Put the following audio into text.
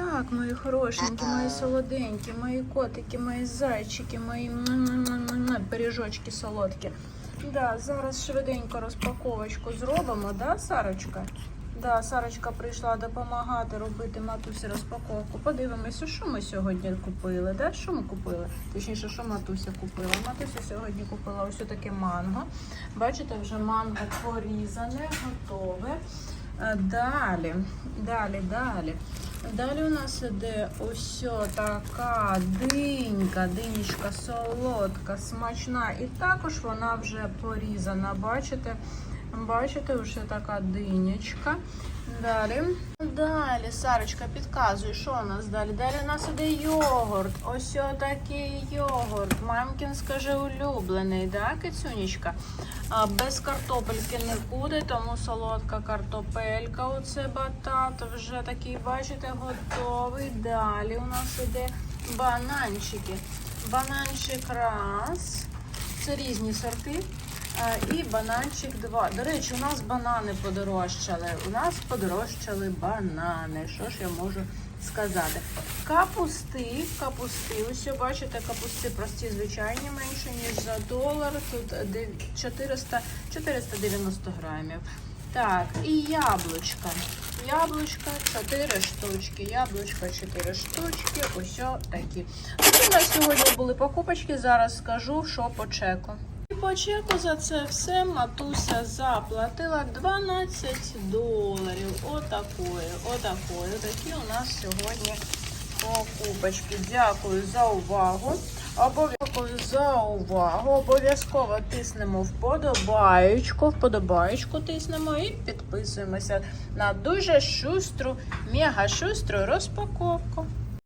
Так, мої хорошенькі, мої солоденькі, мої котики, мої зайчики, мої пиріжочки солодкі. Да, зараз швиденько розпаковочку зробимо, да, Сарочка? Да, Сарочка прийшла допомагати робити матусі розпаковку. Подивимося, що ми сьогодні купили. Да? Що ми купили? Точніше, що матуся купила. Матуся сьогодні купила ось таке манго. Бачите, вже манго порізане, готове. Далі, далі, далі. Далі у нас іде ось така динька, динічка солодка, смачна. І також вона вже порізана. Бачите? Бачите, вже така динячка. Далі. Далі, Сарочка, підказує, що у нас далі? Далі у нас іде йогурт. Ось такий йогурт. Мамкін, скаже, улюблений, да, кицюнічка? Без картопельки не буде, тому солодка картопелька. Оце батат вже такий, бачите, готовий. Далі у нас іде бананчики. Бананчик раз. Це різні сорти. А, І бананчик 2. До речі, у нас банани подорожчали. У нас подорожчали банани. Що ж я можу сказати? Капусти, капусти. Ось бачите, капусти прості, звичайні, менше, ніж за долар. Тут 400, 490 грамів. Так, і яблучка. Яблучка 4 штучки. Яблучка 4 штучки. Ось такі. Це у нас сьогодні були покупочки. Зараз скажу, що по чеку. По чеку за це все матуся заплатила 12 доларів. Отакої, отакої. Такі у нас сьогодні покупочки. Дякую за увагу. Обов'язково за увагу. Обов'язково тиснемо вподобаєчку, вподобаєчку тиснемо і підписуємося на дуже шустру, мега шустру розпаковку.